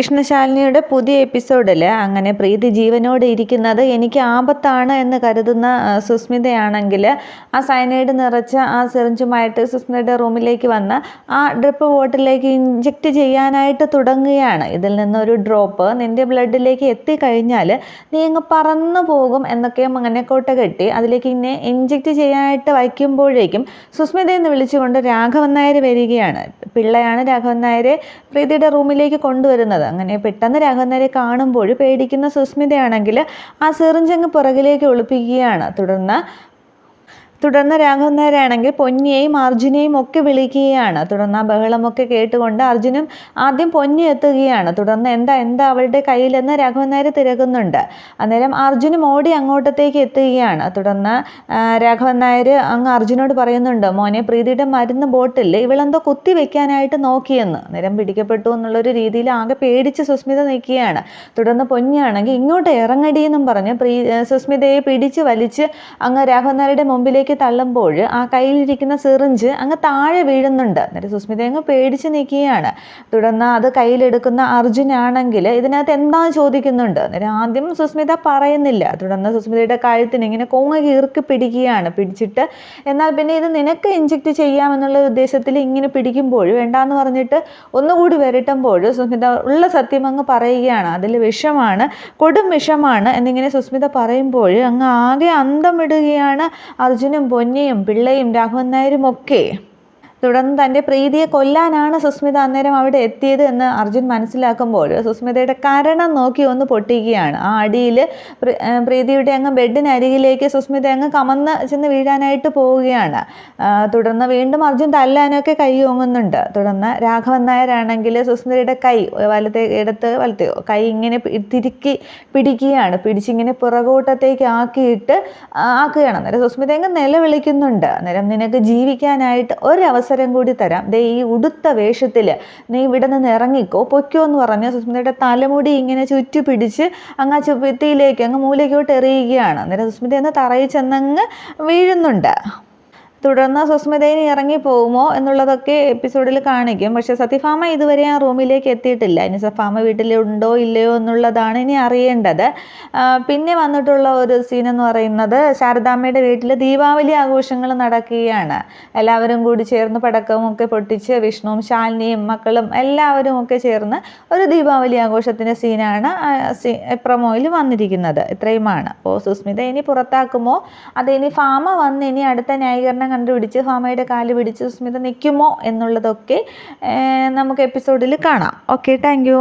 ഇഷ്ണശാലിനിയുടെ പുതിയ എപ്പിസോഡിൽ അങ്ങനെ പ്രീതി ജീവനോട് ഇരിക്കുന്നത് എനിക്ക് ആപത്താണ് എന്ന് കരുതുന്ന സുസ്മിതയാണെങ്കിൽ ആ സയനൈഡ് നിറച്ച ആ സിറിഞ്ചുമായിട്ട് സുസ്മിതയുടെ റൂമിലേക്ക് വന്ന് ആ ഡ്രിപ്പ് ബോട്ടിലേക്ക് ഇഞ്ചെക്റ്റ് ചെയ്യാനായിട്ട് തുടങ്ങുകയാണ്. ഇതിൽ നിന്നൊരു ഡ്രോപ്പ് നിന്റെ ബ്ലഡിലേക്ക് എത്തിക്കഴിഞ്ഞാൽ നീ അങ്ങ് പറന്നു പോകും എന്നൊക്കെ അങ്ങനെ കെട്ടി അതിലേക്ക് ഇന്നെ ഇഞ്ചെക്റ്റ് ചെയ്യാനായിട്ട് വയ്ക്കുമ്പോഴേക്കും സുസ്മിത എന്ന് വിളിച്ചുകൊണ്ട് രാഘവൻ നായർ വരികയാണ്. പിള്ളയാണ് രാഘവൻ നായരെ പ്രീതിയുടെ റൂമിലേക്ക് കൊണ്ടുവരുന്നത്. അങ്ങനെ പെട്ടെന്ന് രാഘവനരെ കാണുമ്പോൾ പേടിക്കുന്ന സുസ്മിതയാണെങ്കിൽ ആ സിറിഞ്ചങ്ങ് പുറകിലേക്ക് ഒളിപ്പിക്കുകയാണ്. തുടർന്ന് തുടർന്ന് രാഘവൻ നായരാണെങ്കിൽ പൊന്നിയെയും അർജുനെയും ഒക്കെ വിളിക്കുകയാണ്. തുടർന്ന് ആ ബഹളമൊക്കെ കേട്ടുകൊണ്ട് അർജുനും ആദ്യം പൊന്നി എത്തുകയാണ്. തുടർന്ന് എന്താ എന്താ അവളുടെ കയ്യിലെന്ന് രാഘവൻ നായർ തിരക്കുന്നുണ്ട്. അന്നേരം അർജുനും ഓടി അങ്ങോട്ടത്തേക്ക് എത്തുകയാണ്. തുടർന്ന് രാഘവൻ നായർ അങ്ങ് അർജുനോട് പറയുന്നുണ്ട് മോനെ പ്രീതിയുടെ മരുന്ന് ബോട്ടിൽ ഇവളെന്തോ കുത്തി വെക്കാനായിട്ട് നോക്കിയെന്ന്. നേരം പിടിക്കപ്പെട്ടു എന്നുള്ളൊരു രീതിയിൽ ആകെ പേടിച്ച് സുസ്മിത നിൽക്കുകയാണ്. തുടർന്ന് പൊന്നിയാണെങ്കിൽ ഇങ്ങോട്ട് ഇറങ്ങടിയെന്നും പറഞ്ഞ് പ്രീ സുസ്മിതയെ പിടിച്ച് വലിച്ച് അങ്ങ് രാഘവൻ നായരുടെ മുമ്പിലേക്ക് താഴേക്ക് തള്ളുമ്പോൾ ആ കയ്യിലിരിക്കുന്ന സിറിഞ്ച് അങ്ങ് താഴെ വീഴുന്നുണ്ട്. എന്നിട്ട് സുസ്മിത അങ്ങ് പേടിച്ച് നിൽക്കുകയാണ്. തുടർന്ന് അത് കയ്യിലെടുക്കുന്ന അർജുനാണെങ്കിൽ ഇതിനകത്ത് എന്താ ചോദിക്കുന്നുണ്ട്? എന്നിട്ട് ആദ്യം സുസ്മിത പറയുന്നില്ല. തുടർന്ന് സുസ്മിതയുടെ കഴുത്തിന് ഇങ്ങനെ കോങ്ങ കീർക്ക് പിടിക്കുകയാണ്. പിടിച്ചിട്ട് എന്നാൽ പിന്നെ ഇത് നിനക്ക് ഇഞ്ചക്ട് ചെയ്യാമെന്നുള്ള ഉദ്ദേശത്തിൽ ഇങ്ങനെ പിടിക്കുമ്പോൾ വേണ്ടാന്ന് പറഞ്ഞിട്ട് ഒന്നുകൂടി വരട്ടുമ്പോൾ സുസ്മിത ഉള്ള സത്യം അങ്ങ് പറയുകയാണ്. അതിൽ വിഷമാണ് കൊടും വിഷമാണ് എന്നിങ്ങനെ സുസ്മിത പറയുമ്പോൾ അങ്ങ് ആകെ അന്തം വിടുകയാണ് അർജുന അർജുനും പൊന്നിയും പിള്ളയും രാഘവൻ നായരും ഒക്കെ തുടർന്ന് തന്റെ പ്രീതിയെ കൊല്ലാനാണ് സുസ്മിത അന്നേരം അവിടെ എത്തിയത് എന്ന് അർജുൻ മനസ്സിലാക്കുമ്പോൾ സുസ്മിതയുടെ കരണം നോക്കി ഒന്ന് പൊട്ടിക്കുകയാണ്. ആ അടിയിൽ പ്രീതിയുടെ അങ്ങ് ബെഡിനരികിലേക്ക് സുസ്മിത അങ്ങ് കമന്ന് ചെന്ന് വീഴാനായിട്ട് പോവുകയാണ്. തുടർന്ന് വീണ്ടും അർജുൻ തല്ലാനൊക്കെ കൈ ഓങ്ങുന്നുണ്ട്. തുടർന്ന് രാഘവൻ നായരാണെങ്കിൽ സുസ്മിതയുടെ കൈ വലത്തെ ഇടത്ത് വലത്തെ കൈ ഇങ്ങനെ തിരുക്കി പിടിക്കുകയാണ്. പിടിച്ചിങ്ങനെ പുറകോട്ടത്തേക്ക് ആക്കിയിട്ട് ആക്കുകയാണ്. അന്നേരം സുസ്മിത അങ്ങ് നിലവിളിക്കുന്നുണ്ട്. അന്നേരം നിനക്ക് ജീവിക്കാനായിട്ട് ഒരവസരം അവസരം കൂടി തരാം. ദേ ഈ ഉടുത്ത വേഷത്തിൽ നീ ഇവിടെ നിന്ന് ഇറങ്ങിക്കോ പൊയ്ക്കോ എന്ന് പറഞ്ഞ് സുസ്മിതയുടെ തലമുടി ഇങ്ങനെ ചുറ്റി പിടിച്ച് അങ്ങ് ആ ചുപ്പത്തിയിലേക്ക് അങ്ങ് മൂലയ്ക്കോട്ട് എറിയുകയാണ്. അന്നേരം സുസ്മിത എന്ന് തറയിൽ ചെന്നങ്ങ് വീഴുന്നുണ്ട്. തുടർന്ന് സുസ്മിതയിന് ഇറങ്ങിപ്പോകുമോ എന്നുള്ളതൊക്കെ എപ്പിസോഡിൽ കാണിക്കും. പക്ഷെ സത്യഭാമ ഇതുവരെ ആ റൂമിലേക്ക് എത്തിയിട്ടില്ല. ഇനി സഫാമ വീട്ടിലുണ്ടോ ഇല്ലയോ എന്നുള്ളതാണ് ഇനി അറിയേണ്ടത്. പിന്നെ വന്നിട്ടുള്ള ഒരു സീൻ എന്ന് പറയുന്നത് ശാരദാമ്മയുടെ വീട്ടിൽ ദീപാവലി ആഘോഷങ്ങൾ നടക്കുകയാണ്. എല്ലാവരും കൂടി ചേർന്ന് പടക്കമൊക്കെ പൊട്ടിച്ച് വിഷ്ണുവും ശാലിനിയും മക്കളും എല്ലാവരും ഒക്കെ ചേർന്ന് ഒരു ദീപാവലി ആഘോഷത്തിന്റെ സീനാണ് പ്രൊമോയിൽ വന്നിരിക്കുന്നത്. ഇത്രയുമാണ്. അപ്പോൾ സുസ്മിത ഇനി പുറത്താക്കുമോ? അത് ഇനി ഫാമ വന്ന് ഇനി അടുത്ത ന്യായീകരണം കണ്ടുപിടിച്ച് ഫാമയുടെ കാൽ പിടിച്ച് സുസ്മിത നിൽക്കുമോ എന്നുള്ളതൊക്കെ നമുക്ക് എപ്പിസോഡിൽ കാണാം. Okay thank